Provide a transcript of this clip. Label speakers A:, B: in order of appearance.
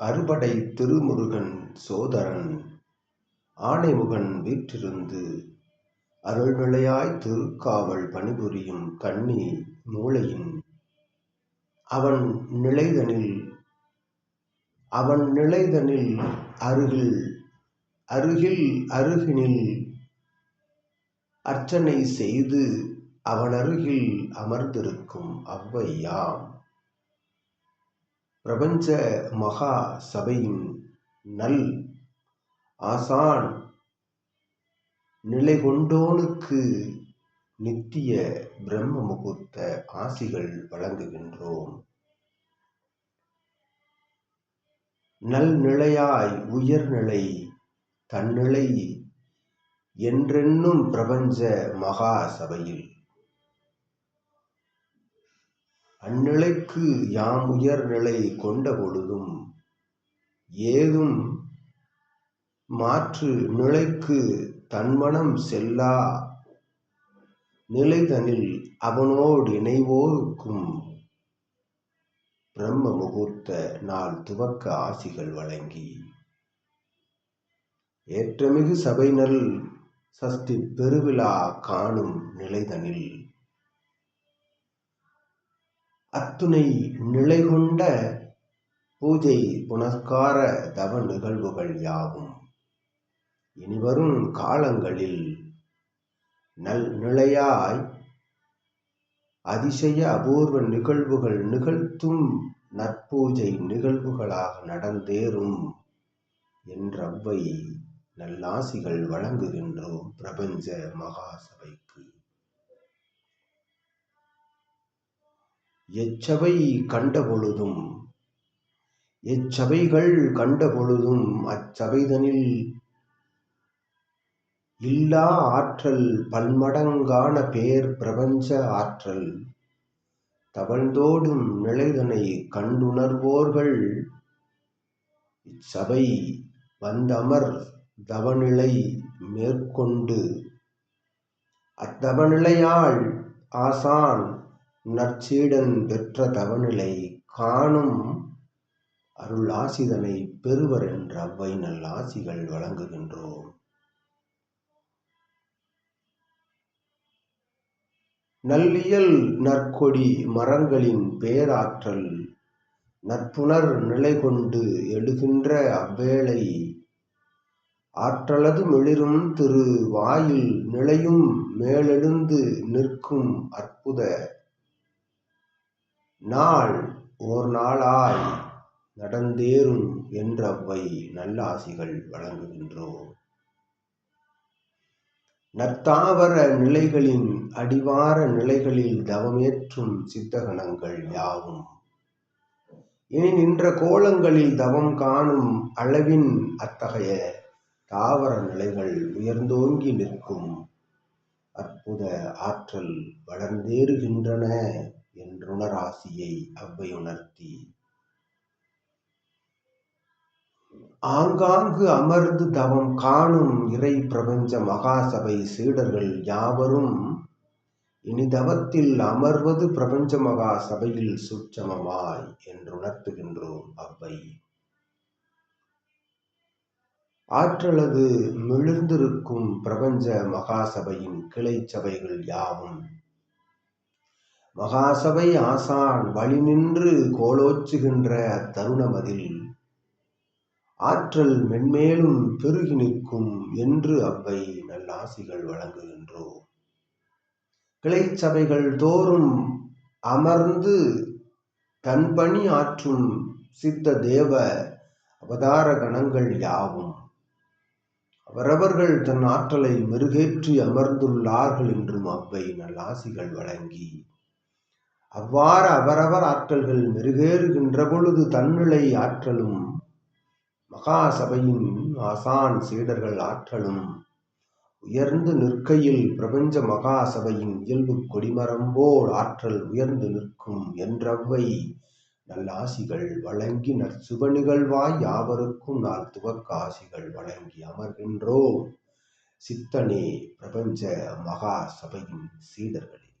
A: அறுபடை திருமுருகன் சோதரன் ஆணைமுகன் வீற்றிருந்து அருள்நிலையாய் திருக்காவல் பணிபுரியும் கண்ணி மூளையின் அவன் நிலைதனில் அவன் நிலைதனில் அருகில் அருகில் அருகினில் அர்ச்சனை செய்து அவனருகில் அமர்ந்திருக்கும் அவ்வையாம். பிரபஞ்ச மகா சபையின் நல் ஆசான் நிலை கொண்டோனுக்கு நித்திய பிரம்ம முகூர்த்த ஆசிகள் வழங்குகின்றோம். நல்நிலையாய் உயர்நிலை தன்னிலை என்றென்னும் பிரபஞ்ச மகா சபையில் அந்நிலைக்கு யாம் உயர்நிலை கொண்ட பொழுதும் ஏதும் மாற்று நிலைக்கு தன்மனம் செல்லா நிலைதனில் அவனோடு இணைவோருக்கும் பிரம்ம முகூர்த்த நாள் துவக்க ஆசிகள் வழங்கி ஏற்றமிகு சபைநல் சஷ்டி பெருவிழா காணும் நிலைதனில் அத்துணை நிலை கொண்ட பூஜை புனஸ்கார தவ நிகழ்வுகள் யாவும். இனிவரும் காலங்களில் நல் நிலையாய் அதிசய அபூர்வ நிகழ்வுகள் நிகழ்த்தும் நற்பூஜை நிகழ்வுகளாக நடந்தேறும் என்றவ்வை நல்லாசிகள் வழங்குகின்றோம் பிரபஞ்ச மகாசபைக்கு. எச்சபை கண்டபொழுதும் எச்சபைகள் கண்டபொழுதும் அச்சபைதனில் இல்லா ஆற்றல் பன்மடங்கான பேர் பிரபஞ்ச ஆற்றல். தவழ்ந்தோடும் நிலைதனை கண்டுணர்வோர்கள் இச்சபை வந்தமர் தவநிலை மேற்கொண்டு அத்தவநிலையால் ஆசான் நற்சீடன் பெற்ற தவநிலை காணும் அருள் ஆசிதனை பெறுவர் என்ற அவ்வை நல்லாசிகள் வழங்குகின்றோம். நல்லியல் நற்கொடி மரங்களின் பேராற்றல் நற்புணர் நிலை கொண்டு எழுகின்ற அவ்வேளை ஆற்றலது மெளிரும் திரு வாயில் நிலையும் மேலெழுந்து நிற்கும் அற்புத நாள் ஓர் நாளாய் நடந்தேறும் என்றவை நல்லாசிகள் வழங்குகின்றோம். நத்தாவர நிலைகளின் அடிவார நிலைகளில் தவமேற்றும் சித்தகணங்கள் யாவும். இனி நின்ற கோலங்களில் தவம் காணும் அளவின் அத்தகைய தாவர நிலைகள் உயர்ந்தோங்கி நிற்கும். அற்புத ஆற்றல் வளர்ந்தேறுகின்றன. என்றுணராசியை அவ்வை உணர்த்தி. ஆங்காங்கு அமர்ந்து தவம் காணும் இறை பிரபஞ்ச மகாசபை சீடர்கள் யாவரும் இனி தவத்தில் அமர்வது பிரபஞ்ச மகா சபையில் சுட்சமமாய் என்றுணர்த்துகின்றோம் அவ்வை. ஆற்றலது மிளிர்ந்திருக்கும் பிரபஞ்ச மகாசபையின் கிளை சபைகள் யாவும் மகாசபை ஆசான் வழி நின்று கோலோச்சுகின்ற அத்தருணமதில் ஆற்றல் மென்மேலும் பெருகி நிற்கும் என்று அவ்வை நல்லாசிகள் வழங்குகின்றோம் கிளை சபைகள் தோறும் அமர்ந்து தன் பணி ஆற்றும் சித்த தேவ அவதார கணங்கள் யாவும். அவரவர்கள் தன் ஆற்றலை மெருகேற்றி அமர்ந்துள்ளார்கள் என்றும் அவ்வை நல்லாசிகள் வழங்கி அவ்வாறு அவரவர் ஆற்றல்கள் மெருகேறுகின்ற பொழுது தன்னிலை ஆற்றலும் மகாசபையின் ஆசான் சீடர்கள் ஆற்றலும் உயர்ந்து நிற்கையில் பிரபஞ்ச மகாசபையின் இயல்பு கொடிமரம்போல் ஆற்றல் உயர்ந்து நிற்கும் என்றவை நல்லாசிகள் வழங்கி நற்சுப நிகழ்வாய் யாவருக்கும் நாள் துவக்காசிகள் வழங்கி அமர்கின்றோம். சித்தனே பிரபஞ்ச மகா சபையின் சீடர்களே.